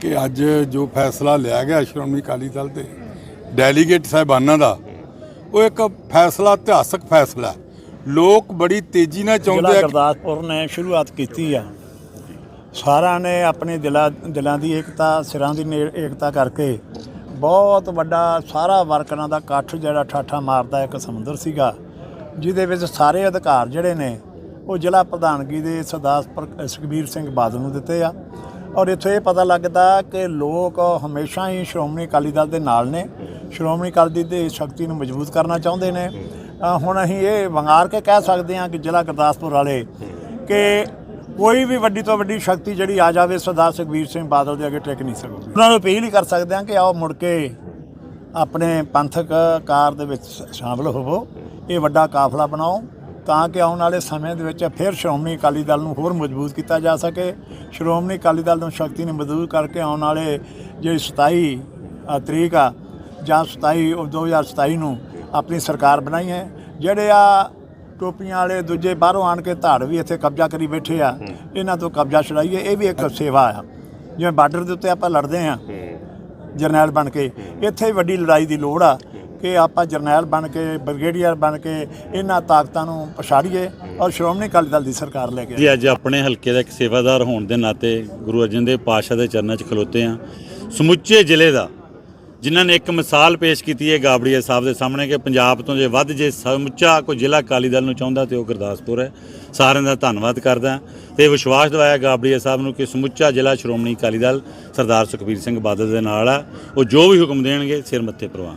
ਕਿ ਅੱਜ ਜੋ ਫੈਸਲਾ ਲਿਆ ਗਿਆ ਸ਼੍ਰੋਮਣੀ ਅਕਾਲੀ ਦਲ ਦੇ ਡੈਲੀਗੇਟ ਸਾਹਿਬਾਨਾਂ ਦਾ ਉਹ ਇੱਕ ਫੈਸਲਾ ਇਤਿਹਾਸਕ ਫੈਸਲਾ ਹੈ। ਲੋਕ ਬੜੀ ਤੇਜ਼ੀ ਨਾਲ ਚਾਹੁੰਦੇ ਆ ਗੁਰਦਾਸਪੁਰ ਨੇ ਸ਼ੁਰੂਆਤ ਕੀਤੀ ਆ ਸਾਰਿਆਂ ਨੇ ਆਪਣੇ ਦਿਲਾਂ ਦਿਲਾਂ ਦੀ ਏਕਤਾ ਸਿਰਾਂ ਦੀ ਏਕਤਾ ਕਰਕੇ ਬਹੁਤ ਵੱਡਾ ਸਾਰਾ ਵਰਕਰਾਂ ਦਾ ਇਕੱਠ ਜਿਹੜਾ ਠਾਠਾ ਮਾਰਦਾ ਇੱਕ ਸਮੁੰਦਰ ਸੀਗਾ ਜਿਹਦੇ ਵਿੱਚ ਸਾਰੇ ਅਧਿਕਾਰ ਜਿਹੜੇ ਨੇ ਉਹ ਜ਼ਿਲ੍ਹਾ ਪ੍ਰਧਾਨਗੀ ਦੇ ਸਰਦਾਰ ਸੁਖਬੀਰ ਸਿੰਘ ਬਾਦਲ ਨੂੰ ਦਿੱਤੇ ਆ ਔਰ ਇੱਥੋਂ ਇਹ ਪਤਾ ਲੱਗਦਾ ਕਿ ਲੋਕ ਹਮੇਸ਼ਾ ਹੀ ਸ਼੍ਰੋਮਣੀ ਅਕਾਲੀ ਦਲ ਦੇ ਨਾਲ ਨੇ। ਸ਼੍ਰੋਮਣੀ ਅਕਾਲੀ ਦਲ ਦੀ ਸ਼ਕਤੀ ਨੂੰ ਮਜ਼ਬੂਤ ਕਰਨਾ ਚਾਹੁੰਦੇ ਨੇ। ਹੁਣ ਅਸੀਂ ਇਹ ਵੰਗਾਰ ਕੇ ਕਹਿ ਸਕਦੇ ਹਾਂ ਕਿ ਜ਼ਿਲ੍ਹਾ ਗੁਰਦਾਸਪੁਰ ਵਾਲੇ ਕਿ ਕੋਈ ਵੀ ਵੱਡੀ ਤੋਂ ਵੱਡੀ ਸ਼ਕਤੀ ਜਿਹੜੀ ਆ ਜਾਵੇ, ਸਰਦਾਰ ਸੁਖਬੀਰ ਸਿੰਘ ਬਾਦਲ ਦੇ ਅੱਗੇ ਟਿਕ ਨਹੀਂ ਸਕੂਗੀ ਉਹਨਾਂ ਨੂੰ ਅਪੀਲ ਹੀ ਕਰ ਸਕਦੇ ਹਾਂ ਕਿ ਆਓ ਮੁੜ ਕੇ ਆਪਣੇ ਪੰਥਕ ਕਾਰ ਦੇ ਵਿੱਚ ਸ਼- ਸ਼ਾਮਲ ਹੋਵੋ। ਇਹ ਵੱਡਾ ਕਾਫਲਾ ਬਣਾਓ। ਤਾਂ ਕਿ ਆਉਣ ਵਾਲੇ ਸਮੇਂ ਦੇ ਵਿੱਚ ਫਿਰ ਸ਼੍ਰੋਮਣੀ ਅਕਾਲੀ ਦਲ ਨੂੰ ਹੋਰ ਮਜ਼ਬੂਤ ਕੀਤਾ ਜਾ ਸਕੇ। ਸ਼੍ਰੋਮਣੀ ਅਕਾਲੀ ਦਲ ਨੂੰ ਸ਼ਕਤੀ ਨੂੰ ਮਜ਼ਬੂਤ ਕਰਕੇ ਆਉਣ ਵਾਲੇ ਜਿਹੜੀ 27 ਅ, ਤਰੀਕ ਆ ਜਾਂ 27 ਉਹ 2027 ਨੂੰ ਆਪਣੀ ਸਰਕਾਰ ਬਣਾਈ ਹੈ। ਜਿਹੜੇ ਆ ਟੋਪੀਆਂ ਵਾਲੇ ਦੂਜੇ ਬਾਹਰੋਂ ਆਣ ਕੇ ਧਾੜ ਵੀ ਇੱਥੇ ਕਬਜ਼ਾ ਕਰੀ ਬੈਠੇ ਆ ਇਹਨਾਂ ਤੋਂ ਕਬਜ਼ਾ ਛਡਾਈਏ ਇਹ ਵੀ ਇੱਕ ਸੇਵਾ ਆ। ਜਿਵੇਂ ਬਾਰਡਰ ਦੇ ਉੱਤੇ ਆਪਾਂ ਲੜਦੇ ਆ ਜਰਨੈਲ ਬਣ ਕੇ ਇੱਥੇ ਵੱਡੀ ਲੜਾਈ ਦੀ ਲੋੜ ਆ। ਕਿ ਆਪਾਂ ਜਰਨੈਲ ਬਣ ਕੇ, ਬ੍ਰਿਗੇਡੀਅਰ ਬਣ ਕੇ ਇਹਨਾਂ ਤਾਕਤਾਂ ਨੂੰ ਪਛਾੜੀਏ ਔਰ ਸ਼੍ਰੋਮਣੀ ਅਕਾਲੀ ਦਲ ਦੀ ਸਰਕਾਰ ਲੈ ਕੇ ਆਈਏ। ਜੀ, ਅੱਜ ਆਪਣੇ ਹਲਕੇ ਦਾ ਇੱਕ ਸੇਵਾਦਾਰ ਹੋਣ ਦੇ ਨਾਤੇ ਗੁਰੂ ਅਰਜਨ ਦੇਵ ਪਾਤਸ਼ਾਹ ਦੇ ਚਰਨਾਂ 'ਚ ਖਲੋਤੇ ਆ ਸਮੁੱਚੇ ਜ਼ਿਲ੍ਹੇ ਦਾ ਜਿਨ੍ਹਾਂ ਨੇ ਇੱਕ ਮਿਸਾਲ ਪੇਸ਼ ਕੀਤੀ ਹੈ ਗਾਬੜੀਆ ਸਾਹਿਬ ਦੇ ਸਾਹਮਣੇ ਕਿ ਪੰਜਾਬ ਤੋਂ ਜੇ ਵੱਧ ਜੇ ਸਮੁੱਚਾ ਕੋਈ ਜ਼ਿਲ੍ਹਾ ਅਕਾਲੀ ਦਲ ਨੂੰ ਚਾਹੁੰਦਾ ਤੇ ਉਹ ਗੁਰਦਾਸਪੁਰ ਹੈ। ਸਾਰਿਆਂ ਦਾ ਧੰਨਵਾਦ ਕਰਦਾ ਤੇ ਵਿਸ਼ਵਾਸ ਦਿਵਾਇਆ ਗਾਬੜੀਆ ਸਾਹਿਬ ਨੂੰ ਕਿ ਸਮੁੱਚਾ ਜ਼ਿਲ੍ਹਾ ਸ਼੍ਰੋਮਣੀ ਅਕਾਲੀ ਦਲ ਸਰਦਾਰ ਸੁਖਬੀਰ ਸਿੰਘ ਬਾਦਲ ਦੇ ਨਾਲ ਆ। ਉਹ ਜੋ ਵੀ ਹੁਕਮ ਦੇਣਗੇ ਸਿਰ ਮੱਥੇ ਪ੍ਰਵਾਨ।